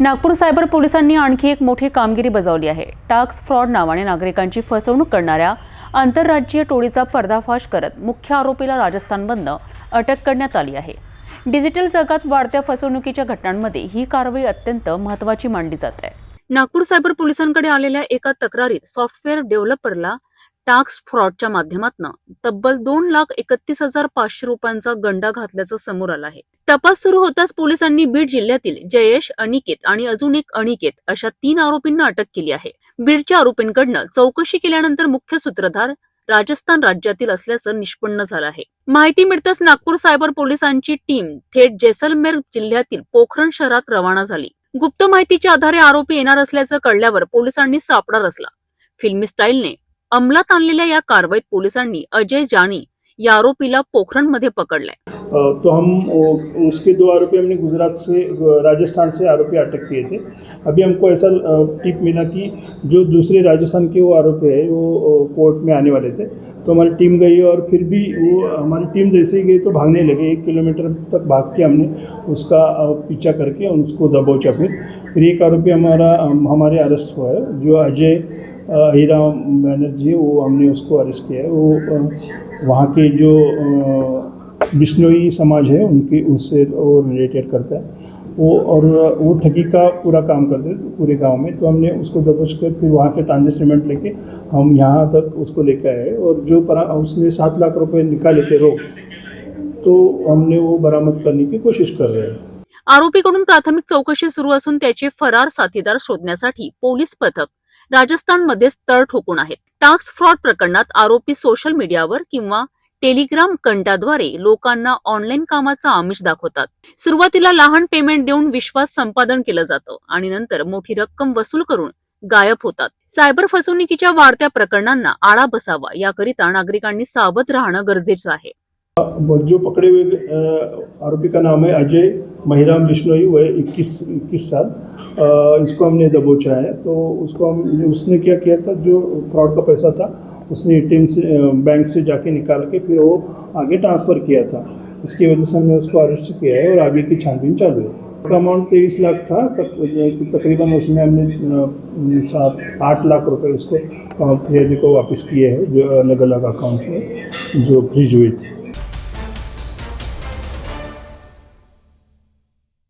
Nagpur cyber पोलिसांनी आणखी एक मोठी कामगिरी बजावली आहे. टास्क फ्रॉड नावाने नागरिकांची फसवणूक करणाऱ्या आंतरराज्यीय टोळीचा पर्दाफाश करत मुख्य आरोपीला राजस्थानमधनं अटक करण्यात आली आहे. डिजिटल जगात वाढत्या फसवणुकीच्या घटनांमध्ये ही कारवाई अत्यंत महत्त्वाची मानली जात आहे. नागपूर सायबर पोलिसांकडे आलेल्या एका तक्रारीत सॉफ्टवेअर डेव्हलपरला टास्क फ्रॉडच्या माध्यमातून तब्बल दोन लाख एकतीस हजार पाचशे रुपयांचा गंडा घातल्याचं समोर आलं आहे. तपास सुरू होताच पोलिसांनी बीड जिल्ह्यातील जयेश अनिकेत आणि अजून एक अनिकेत अशा तीन आरोपींना अटक केली आहे. बीडच्या आरोपींकडनं चौकशी केल्यानंतर मुख्य सूत्रधार राजस्थान राज्यातील असल्याचं निष्पन्न झालं आहे. माहिती मिळताच नागपूर सायबर पोलिसांची टीम थेट जैसलमेर जिल्ह्यातील पोखरण शहरात रवाना झाली. गुप्त माहितीच्या आधारे आरोपी येणार असल्याचं कळल्यावर पोलिसांनी सापडा रचला. फिल्मी स्टाईलने अंमलात आणलेल्या या कारवाईत पोलिसांनी अजय जानी या आरोपीला पोखरणमध्ये पकडलंय. अ, तो हम उसके दो आरोपी हमने गुजरात से राजस्थान से आरोपी अटक किए थे। अभी हमको ऐसा टिप मिला कि जो दूसरे राजस्थान के वो आरोपी है वो कोर्ट में आने वाले थे। तो हमारी टीम गई और फिर भी वो हमारी टीम जैसे ही गई तो भागने लगे। एक किलोमीटर तक भाग के हमने उसका पीछा करके उसको दबोचा फिर फिर एक आरोपी हमारा हमारे अरेस्ट हुआ है जो अजय हीराम बैनर्जी वो हमने उसको अरेस्ट किया है। वो वहाँ के जो बिश्नोई समाज है उनकी उससे वो रिलेटेड करता है। वो और वो ठगी का पूरा काम करते हैं पूरे गांव में। तो हमने उसको दबोच कर फिर वहाँ के ट्रांजेस्टमेंट लेके हम यहाँ तक उसको लेकर आए और जो परा उसने सात लाख रुपए निकाले थे रोक तो हमने वो बरामद करने की कोशिश कर रहे हैं। आरोपीकडून प्राथमिक चौकशी सुरू असून त्याचे फरार साथीदार शोधण्यासाठी पोलीस पथक राजस्थानमध्ये स्थळ ठोकून आहेत. टास्क फ्रॉड प्रकरणात आरोपी सोशल मीडियावर किंवा टेलिग्राम कंटाद्वारे लोकांना ऑनलाईन कामाचा आमिष दाखवतात. सुरुवातीला लहान पेमेंट देऊन विश्वास संपादन केलं जातं आणि नंतर मोठी रक्कम वसूल करून गायब होतात. सायबर फसवणुकीच्या वाढत्या प्रकरणांना आळा बसावा याकरिता नागरिकांनी सावध राहणं गरजेचं आहे. जो पकड़े आरोपी का नाम है अजय महिराम बिश्नोई वय इक्कीस इक्कीस साल. इसको हमने दबोचा है। तो उसको हम उसने क्या किया था जो फ्रॉड का पैसा था उसने एटीएम से बैंक से जाके निकाल के फिर वो आगे ट्रांसफ़र किया था। इसकी वजह से हमने उसको अरेस्ट किया है और आगे की छानबीन चालू है। उसका अमाउंट तेईस लाख था तक, तकरीबन उसमें हमने सात आठ लाख रुपए उसको फिर को वापस किए हैं जो अलग अलग अकाउंट में जो फ्रीज हुए थे।